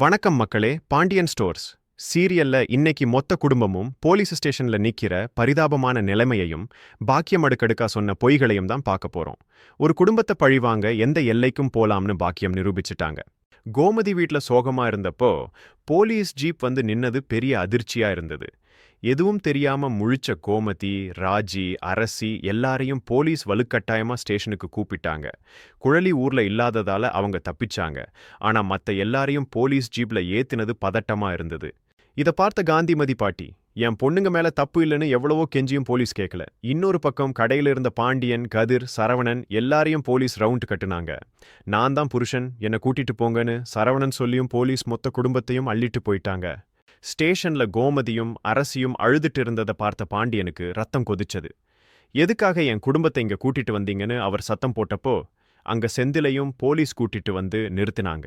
வணக்கம் மக்களே பாண்டியன் ஸ்டோர்ஸ். சீரியல்ல இன்னைக்கு மொத்த குடும்பமும் போலீஸ் ஸ்டேஷன்ல நிக்கிற பரிதாபமான நிலைமையையும் பாக்கியம் அடுக்கடுக்கா சொன்ன பொய்களையும் தான் பார்க்க போறோம். ஒரு குடும்பத்தை பழிவாங்க எந்த எல்லைக்கும் போலாம்னு பாக்கியம் நிரூபிச்சிட்டாங்க. கோமதி வீட்ல சோகமா இருந்தப்போ போலீஸ் ஜீப் வந்து நின்னது பெரிய அதிர்ச்சியா இருந்தது. எதுவும் தெரியாம முழிச்ச கோமதி ராஜி அரசி எல்லாரையும் போலீஸ் வலுக்கட்டாயமா ஸ்டேஷனுக்கு கூப்பிட்டாங்க. குழலி ஊர்ல இல்லாததால அவங்க தப்பிச்சாங்க. ஆனா மத்த எல்லாரையும் போலீஸ் ஜீப்ல ஏத்தினது பதட்டமா இருந்தது. இத பார்த்த காந்திமதி பாட்டி என் பொண்ணுங்க மேல தப்பு இல்லைன்னு எவ்வளவோ கெஞ்சியும் போலீஸ் கேட்கல இன்னொரு பக்கம் கடையில இருந்த பாண்டியன் கதிர் சரவணன் எல்லாரையும் போலீஸ் ரவுண்ட் கட்டுனாங்க. நான் தான் புருஷன் என்னை கூட்டிட்டு போங்கன்னு சரவணன் சொல்லியும் போலீஸ் மொத்த குடும்பத்தையும் அள்ளிட்டு போயிட்டாங்க. ஸ்டேஷன்ல கோமதியும் அரசியும் அழுதுட்டு இருந்ததை பார்த்த பாண்டியனுக்கு ரத்தம் கொதிச்சது. எதுக்காக என் குடும்பத்தை இங்க கூட்டிட்டு வந்தீங்கன்னு அவர் சத்தம் போட்டப்போ அங்க செந்திலையும் போலீஸ் கூட்டிட்டு வந்து நிறுத்தினாங்க.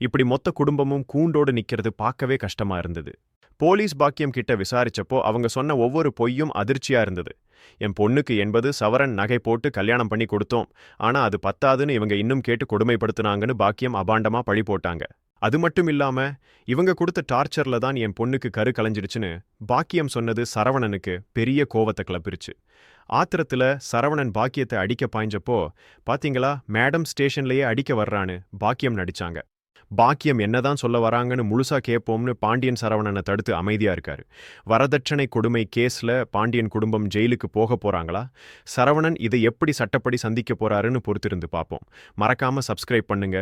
இப்படி மொத்த குடும்பமும் கூண்டோடு நிக்கிறது பார்க்கவே கஷ்டமா இருந்தது. போலீஸ் பாக்கியம் கிட்ட விசாரிச்சப்போ அவங்க சொன்ன ஒவ்வொரு பொய்யும் அதிர்ச்சியா இருந்தது. என் பொண்ணுக்கு என்பது சவரன் நகை போட்டு கல்யாணம் பண்ணி கொடுத்தோம். ஆனா அது பத்தாதுன்னு இவங்க இன்னும் கேட்டு கொடுமைப்படுத்துனாங்கன்னு பாக்கியம் அபாண்டமா பழி போட்டாங்க. அது மட்டும் இல்லாம இவங்க கொடுத்த டார்ச்சர்ல தான் என் பொண்ணுக்கு கரு கலைஞ்சிடுச்சுன்னு பாக்கியம் சொன்னது சரவணனுக்கு பெரிய கோவத்தை கிளப்பிருச்சு. ஆத்திரத்துல சரவணன் பாக்கியத்தை அடிக்க பாய்ஞ்சப்போ பாத்தீங்களா மேடம் ஸ்டேஷன்லயே அடிக்க வர்றான்னு பாக்கியம் நடிச்சாங்க. பாக்கியம் என்னதான் சொல்ல வராங்கன்னு முழுசா கேட்போம்னு பாண்டியன் சரவணனை தடுத்து அமைதியா இருக்காரு. வரதட்சணை கொடுமை கேஸ்ல பாண்டியன் குடும்பம் ஜெயிலுக்கு போக போறாங்களா? சரவணன் இதை எப்படி சட்டப்படி சந்திக்க போறாருன்னு பொறுத்திருந்து பார்ப்போம் மறக்காம சப்ஸ்கிரைப் பண்ணுங்க.